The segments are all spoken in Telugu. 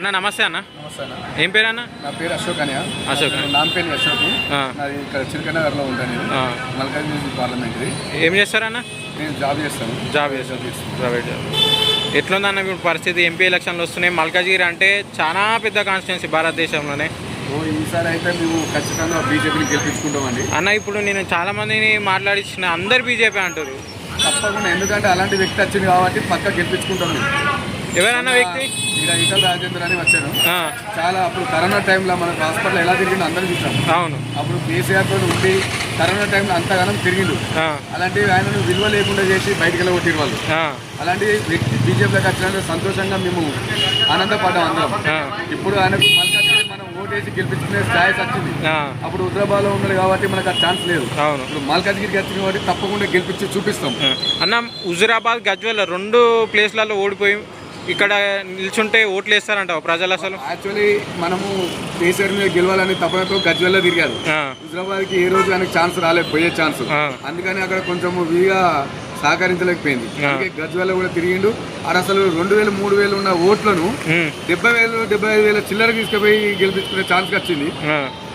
అన్న నమస్తే అన్న. నమస్తే అన్న. ఏం పేరు అన్న? నా పేరు అశోక్ అనియా అశోక్. నాంపల్లి అశోక్. నాది ఇక్కడ చిలకనగర్లో ఉంటాను నేను. ఆ. మల్కాజ్గిరి పార్లమెంటరీ ఏం చేస్తారన్న నేను జాబ్ చేస్తాను. జాబ్ చేస్తాను. ప్రైవేట్ జాబ్ ఎట్లుందన్న ఇప్పుడు పరిస్థితి? ఎంపీ ఎలక్షన్లు వస్తున్నాయి. మల్కాజ్గిరి అంటే చాలా పెద్ద కాన్స్టిట్యున్సీ భారతదేశంలోనే. ఓ ఈసారి అయితే మేము ఖచ్చితంగా బీజేపీని గెలిపించుకుంటామండి. అన్న ఇప్పుడు నేను చాలా మందిని మాట్లాడించిన అందరు బీజేపీ అంటారు తప్పకుండా ఎందుకంటే అలాంటి వ్యక్తి వచ్చింది కాబట్టి పక్క గెలిపించుకుంటాం ఎవరన్న వ్యక్తి? ఇక్కడ ఈటల రాజేంద్ర అని వచ్చాను ఆ, చాలా అప్పుడు కరోనా టైంలో మనకు హాస్పిటల్ ఎలా తిరిగిందో అందరూ చూసాం. అవును. అప్పుడు కేసీఆర్తో ఉండి కరోనా టైంలో అంతగానం తిరిగిండు. అలాంటి ఆయనను విలువ లేకుండా చేసి బయటికి వెళ్ళగొట్టిరు వాళ్ళు. అలాంటి వ్యక్తి బీజేపీలోకి వచ్చినందుకు సంతోషంగా మేము ఆనందపడ్డాం అందరం. ఇప్పుడు ఆయనకు మనం ఓటేసి గెలిపించుకునే స్థాయి వచ్చింది. అప్పుడు హుద్రాబాద్లో ఉన్నది కాబట్టి మనకు ఆ ఛాన్స్ లేదు. అవును. ఇప్పుడు మల్కాజ్గిరికి వచ్చిన కాబట్టి తప్పకుండా గెలిపించి చూపిస్తాం. అన్న హుజురాబాద్ గజ్వెల్ రెండు ప్లేస్లలో ఓడిపోయి ఇక్కడ నిల్చుంటే ఓట్లు వేస్తారంటావు ప్రజలు అసలు. యాక్చువల్లీ మనము కేసీఆర్ మీద గెలవాలని తపనతో గజ్వెల్లో తిరిగారు. ఆ, హుద్రాబాద్కి ఏ రోజు ఆయనకు ఛాన్స్ రాలేదు పోయే ఛాన్స్. అందుకని అక్కడ కొంచెం వీగా సహకరించలేకపోయింది. అందుకే గజ్వెల్లో కూడా తిరిగిండు. ఆడ అసలు రెండు వేలు మూడు వేలు ఉన్న ఓట్లను డెబ్బై వేలు డెబ్బై ఐదు వేల చిల్లర తీసుకుపోయి గెలిపించుకునే ఛాన్స్ వచ్చింది.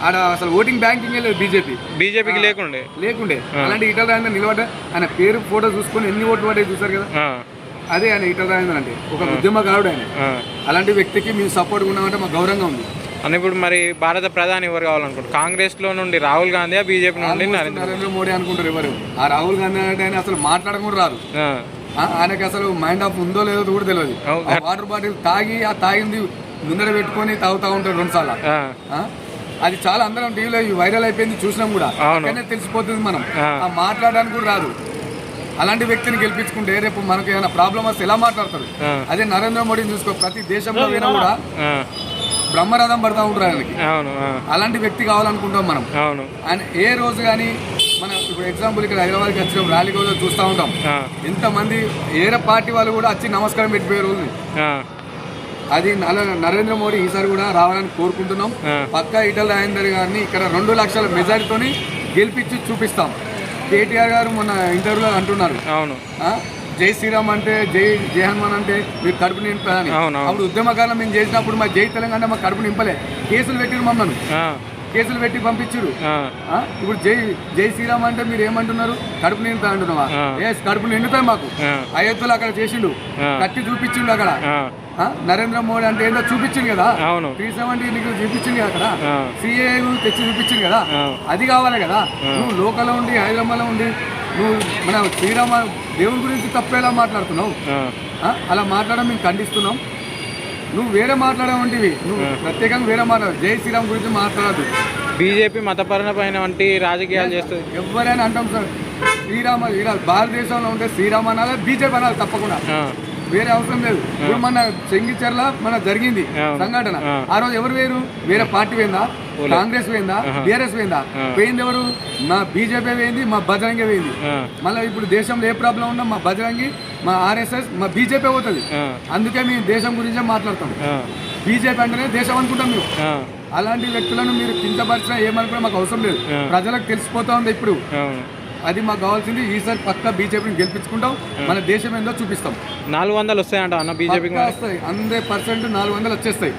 ఆడ అసలు ఓటింగ్ బ్యాంకింగ్ లేదు బీజేపీ. బీజేపీకి లేకుండే. లేకుండే. అలాంటి రాజేంద్ర నిలబడ్డ. ఆయన పేరు ఫోటో చూసుకొని ఎన్ని ఓట్లు పడ్డాయి చూసారు కదా. అదే ఆయన ఈటల రాజేంద్ర అంటే ఒక ఉద్యమకారుడు ఆయన. అలాంటి వ్యక్తికి మేము సపోర్ట్ ఉన్నామంటే మాకు గౌరవంగా ఉంది. అని ఇప్పుడు మరి భారత ప్రధాని ఎవరు కావాలనుకుంటారు కాంగ్రెస్లో నుండి రాహుల్ గాంధీ బీజేపీ నుండి నరేంద్ర మోడీ అనుకుంటారు ఎవరు? ఆ రాహుల్ గాంధీ అంటే ఆయన అసలు మాట్లాడడం కూడా రాదు ఆయనకి అసలు మైండ్ ఆఫ్ ఉందో లేదో కూడా తెలియదు. వాటర్ బాటిల్ తాగి ఆ తాగింది ముందర పెట్టుకొని తాగుతా ఉంటాడు రెండు సార్లు. ఆ, అది చాలా అందరం టీవీలో వైరల్ అయిపోయింది చూసినాం కూడా. తెలిసిపోతుంది మనం. మాట్లాడడానికి కూడా రాదు. అలాంటి వ్యక్తిని గెలిపించుకుంటే రేపు మనకు ఏమైనా ప్రాబ్లం వస్తే ఎలా మాట్లాడతారు. అదే నరేంద్ర మోడీని చూసుకో ప్రతి దేశంలో పోయినా కూడా బ్రహ్మరథం పడతా ఉంటారు ఆయనకి. అలాంటి వ్యక్తి కావాలనుకుంటాం మనం. అవును. ఆయన ఏ రోజు కానీ మనం ఇప్పుడు ఎగ్జాంపుల్ ఇక్కడ హైదరాబాద్కి వచ్చిన ర్యాలీ రోజు చూస్తూ ఉంటాం. ఎంతమంది ఏరే పార్టీ వాళ్ళు కూడా వచ్చి నమస్కారం పెట్టిపోయే రోజు. ఆ, అది నరేంద్ర మోడీ ఈసారి కూడా రావాలని కోరుకుంటున్నాం. పక్కా ఈటల రాజేందర్ గారిని ఇక్కడ రెండు లక్షల మెజారిటీతోని గెలిపించి చూపిస్తాం. కేటీఆర్ గారు మొన్న ఇంటర్వ్యూలో అంటున్నారు. అవును. ఆ? జై శ్రీరామ్ అంటే జై జై హనుమాన్ అంటే మీరు కడుపు నింపాలని. అప్పుడు ఉద్యమకాలం మేము చేసినప్పుడు మా జై తెలంగాణ మా కడుపు నింపలే. కేసులు పెట్టిరు మమ్మల్ని. కేసులు పెట్టి పంపించారు. ఆ, ఇప్పుడు జై జై శ్రీరామ్ అంటే మీరు ఏమంటున్నారు? కడుపు నిండుతా అంటున్నావా. ఏ కడుపు నిండుతాయి మాకు. అయోధ్యలో అక్కడ చేసిండు. కత్తి చూపించిండు అక్కడ? నరేంద్ర మోడీ అంటే ఏందో చూపించింది కదా? త్రీ సెవెంటీ నీకు చూపించింది అక్కడ? సిఏ తెచ్చి చూపించింది కదా. అది కావాలి కదా? నువ్వు లోకల్లో ఉండి హైదరాబాద్లో ఉండి నువ్వు మన శ్రీరామ దేవుని గురించి తప్పేలా మాట్లాడుతున్నావు? అలా మాట్లాడడం మేము ఖండిస్తున్నాం. నువ్వు వేరే మాట్లాడమంటివి నువ్వు ప్రత్యేకంగా వేరే మాట్లాడు జై శ్రీరామ్ గురించి మాట్లాడదు. బీజేపీ మతపరమైన వంటి రాజకీయాలు చేస్తుంది. ఎవరైనా అంటాం సార్ శ్రీరామ భారతదేశంలో ఉంటే శ్రీరామ అనాలి బీజేపీ అనాలి తప్పకుండా. వేరే అవసరం లేదు. ఇప్పుడు మన చెంగిచెర్ల మన జరిగింది. సంఘటన. ఆ. రోజు ఎవరు వేరు? వేరే పార్టీ పోయిందా కాంగ్రెస్ పోయిందా బీఆర్ఎస్ పోయిందా పోయింది ఎవరు? మా బీజేపీ పోయింది మా బజరంగి పోయింది మళ్ళీ ఇప్పుడు దేశంలో ఏ ప్రాబ్లం ఉన్నా మా బజరంగి మా ఆర్ఎస్ఎస్ మా బీజేపీ పోతుంది. అందుకే మేము దేశం గురించే మాట్లాడతాం. బీజేపీ అంటేనే దేశం అనుకుంటాం మేము. అలాంటి వ్యక్తులను మీరు కించపరిచినా ఏమనుకున్నా మాకు అవసరం లేదు. ప్రజలకు తెలిసిపోతా ఉంది ఇప్పుడు. అది మాకు కావాల్సింది ఈసారి పక్క బీజేపీని గెలిపించుకుంటాం. మన దేశం ఏందో చూపిస్తాం. నాలుగు వందలు వస్తాయంట అన్న బీజేపీకి పక్కా వస్తాయి. హండ్రెడ్ పర్సెంట్ నాలుగు వందలు వచ్చేస్తాయి.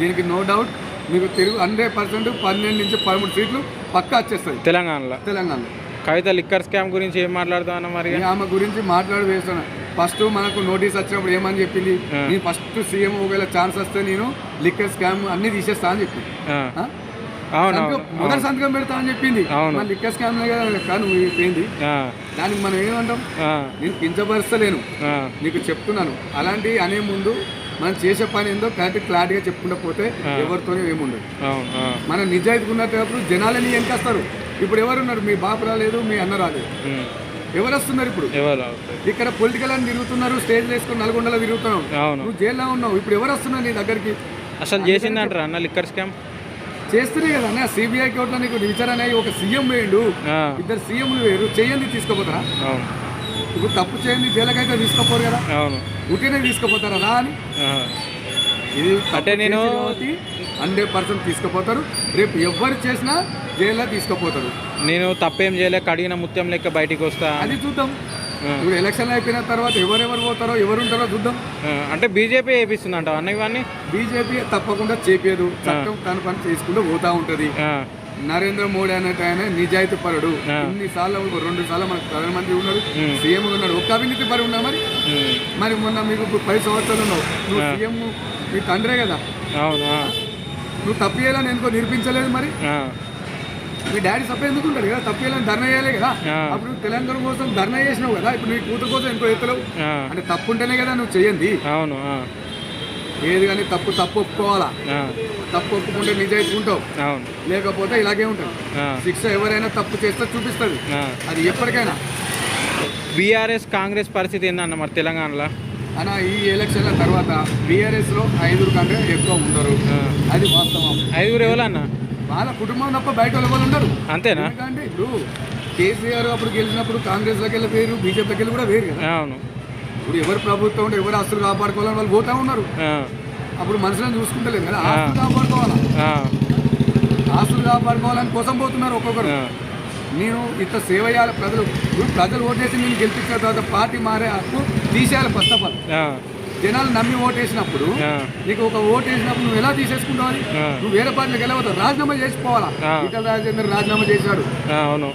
దీనికి నో డౌట్ మీకు తిరుగు హండ్రెడ్ పర్సెంట్ పన్నెండు నుంచి పదమూడు సీట్లు పక్కా వచ్చేస్తాయి. తెలంగాణలో. తెలంగాణలో. కవిత లిక్కర్ స్కామ్ గురించి ఏం మాట్లాడుతా అన్న మరి? ఆమె గురించి మాట్లాడి వేస్తున్నా ఫస్ట్ మనకు నోటీస్ వచ్చినప్పుడు ఏమని చెప్పింది? నేను ఫస్ట్ సీఎం ఒకవేళ ఛాన్స్ వస్తే నేను లిక్కర్ స్కామ్ అన్ని తీసేస్తా అని చెప్పింది. అవును మొదటి సంతకం పెడతా అని చెప్పింది. మన లిక్కర్ స్కామ్ కానీ పోయింది దానికి మనం ఏమంటాం? నేను కించపరుస్తలేను. నీకు చెప్తున్నాను. అలాంటి అనే ముందు మనం చేసే పని ఏందో కరెక్ట్ క్లారిటీగా చెప్పుకుంటూ పోతే ఎవరితోనే ఏముండదు. మన నిజాయితీ ఉన్నప్పుడు జనాలని వెనకేస్తారు ఇప్పుడు ఎవరున్నారు? మీ బాపు రాలేదు మీ అన్న రాలేదు. ఎవరు వస్తున్నారు ఇప్పుడు? ఇక్కడ పొలిటికల్ అని తిరుగుతున్నారు స్టేజ్ వేసుకుని నల్గొండలో తిరుగుతున్నావు. నువ్వు జైల్లో ఉన్నావు ఇప్పుడు ఎవరు వస్తున్నారు నీ దగ్గరికి? అసలు చేసిందంటారా అన్న లిక్కర్ స్కామ్ చేస్తూనే కదా అన్న సిబిఐ కోర్టులో నీకు విచారణ ఒక సీఎం వేయండు. ఇద్దరు సీఎంలు వేరు చేయండి తీసుకుపోతారా? అవును. ఇప్పుడు తప్పు చేయండి జైలుకైతే తీసుకుపోరు కదా. అవును. ఉట్టినే తీసుకుపోతారా? రా అని. ఇది అంటే నేను- హండ్రెడ్ పర్సెంట్ తీసుకుపోతారు. రేపు ఎవరు చేసినా జైల్లో తీసుకుపోతారు. నేను తప్పేం చేయలేక అడిగిన ముత్యం లెక్క బయటికి వస్తా అది చూద్దాం. ఇప్పుడు ఎలక్షన్ అయిపోయిన తర్వాత ఎవరెవరు పోతారో ఎవరు ఉంటారో చూద్దాం అంటే బీజేపీ వేపిస్తుంది అంటావు అన్న ఇవన్నీ? బీజేపీ తప్పకుండా చేపేదు చట్టం తన పని చేసుకుంటూ పోతా ఉంటది. నరేంద్ర మోడీ అన్నట్టు ఆయన నిజాయితీ పరుడు. ఇన్ని సార్లు రెండు సార్లు మనకు ప్రధానమంత్రి ఉన్నాడు. ఉమ్. సీఎం ఉన్నాడు. ఒక్క అవినీతి పరుడు ఉన్నా మరి? మరి మొన్న మీకు ఇప్పుడు పది సంవత్సరాలు ఉన్నావు. నువ్వు. సీఎం మీ తండ్రే కదా. అవును? నువ్వు తప్పియాలని ఎందుకో నిరూపించలేదు మరి? మీ డాడీ తప్ప ఎందుకు ఉంటాడు కదా తప్పియాలని ధర్నా చేయాలి కదా. అప్పుడు తెలంగాణ కోసం ధర్నా చేసినావు కదా ఇప్పుడు నీ కూతురు కోసం ఎంతో ఎత్తలేవు అంటే తప్పు ఉంటేనే కదా నువ్వు చేయండి అవును ఏది కానీ తప్పు తప్పు ఒప్పుకోవాలా? తప్పు ఒప్పుకుంటే నిజాయితీ ఉంటావు. లేకపోతే ఇలాగే ఉంటుంది శిక్ష ఎవరైనా తప్పు చేస్తే చూపిస్తుంది. అది ఎప్పటికైనా. బీఆర్ఎస్ కాంగ్రెస్ పరిస్థితి ఏందన్న మరి తెలంగాణలో? అన్న ఈ ఎలక్షన్ల తర్వాత బీఆర్ఎస్లో ఐదుగురు కంటే ఎక్కువ ఉండరు. అది వాస్తవం. ఐదుగురు ఎవరన్న వాళ్ళ కుటుంబం తప్ప బయట వాళ్ళు ఉండరు. అంతేనా? ఎందుకంటే ఇప్పుడు కేసీఆర్ అప్పుడు గెలిచినప్పుడు కాంగ్రెస్లోకి వెళ్ళి వేరు బీజేపీకి వెళ్ళి కూడా వేరు కదా. అవును. ఇప్పుడు ఎవరు ప్రభుత్వం ఉంటే ఎవరు ఆస్తులు కాపాడుకోవాలని వాళ్ళు పోతా ఉన్నారు. అప్పుడు మనుషులను చూసుకుంటలేదు కదా. ఆస్తులు కాపాడుకోవాలా? ఆస్తులు కాపాడుకోవాలని కోసం పోతున్నారు ఒక్కొక్కరు. నేను ఇంత సేవ చేయాలి ప్రజలు ప్రజలు ఓటేసి నేను గెలిపించిన తర్వాత పార్టీ మారే హక్కు తీసేయాలి ఫస్ట్ ఆఫ్ ఆల్ జనాలు నమ్మి ఓటేసినప్పుడు నీకు ఒక ఓటు వేసినప్పుడు నువ్వు ఎలా తీసేసుకుంటావు. నువ్వు వేరే పార్టీలకు వెళ్ళవద్దు రాజీనామా చేసిపోవాలా? ఆ. ఈటల రాజేందర్ రాజీనామా చేశాడు.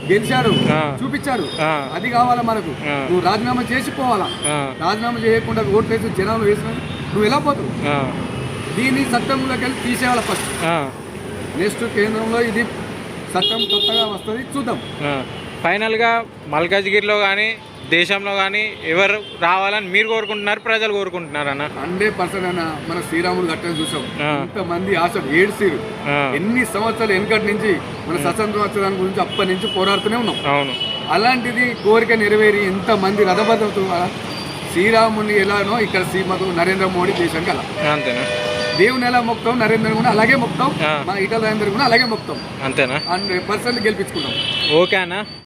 గెలిచాడు. చూపించాడు. అది కావాలా మనకు. నువ్వు రాజీనామా చేసిపోవాలా? రాజీనామా చేయకుండా ఓట్లు వేసి జనాలు వేసిన నువ్వు ఎలా పోతావు? దీన్ని చట్టంలోకి వెళ్ళి తీసేయాలి ఫస్ట్ నెక్స్ట్ కేంద్రంలో ఇది చట్టం కొత్తగా వస్తుంది చూద్దాం. ఫైనల్గా మల్కాజ్గిరిలో కానీ దేశంలో కానీ ఎవరు రావాలని మీరు కోరుకుంటున్నారు ప్రజలు కోరుకుంటున్నారు అన్న? హండ్రెడ్ పర్సెంట్ అన్న మన శ్రీరాముడు కట్టని చూసాం. ఇంతమంది ఆశ ఏడ్సిరు ఎన్ని సంవత్సరాలు వెనకటి నుంచి మన స్వతంత్రం గురించి అప్పటి నుంచి పోరాడుతూనే ఉన్నాం. అవును. అలాంటిది కోరిక నెరవేరి ఎంతమంది రథబద్ధతో శ్రీరాముని ఎలానో ఇక్కడ శ్రీమతు నరేంద్ర మోడీ దేశానికి అలా. అంతేనా? దేవుని ఎలా మొక్తాం నరేంద్ర కూడా అలాగే మొక్తాం. మన ఇటల నరేంద్ర కూడా అలాగే మొక్తాం. అంతేనా? హండ్రెడ్ పర్సెంట్ గెలిపించుకుంటాం. ఓకే అన్న.